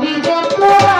আমি যত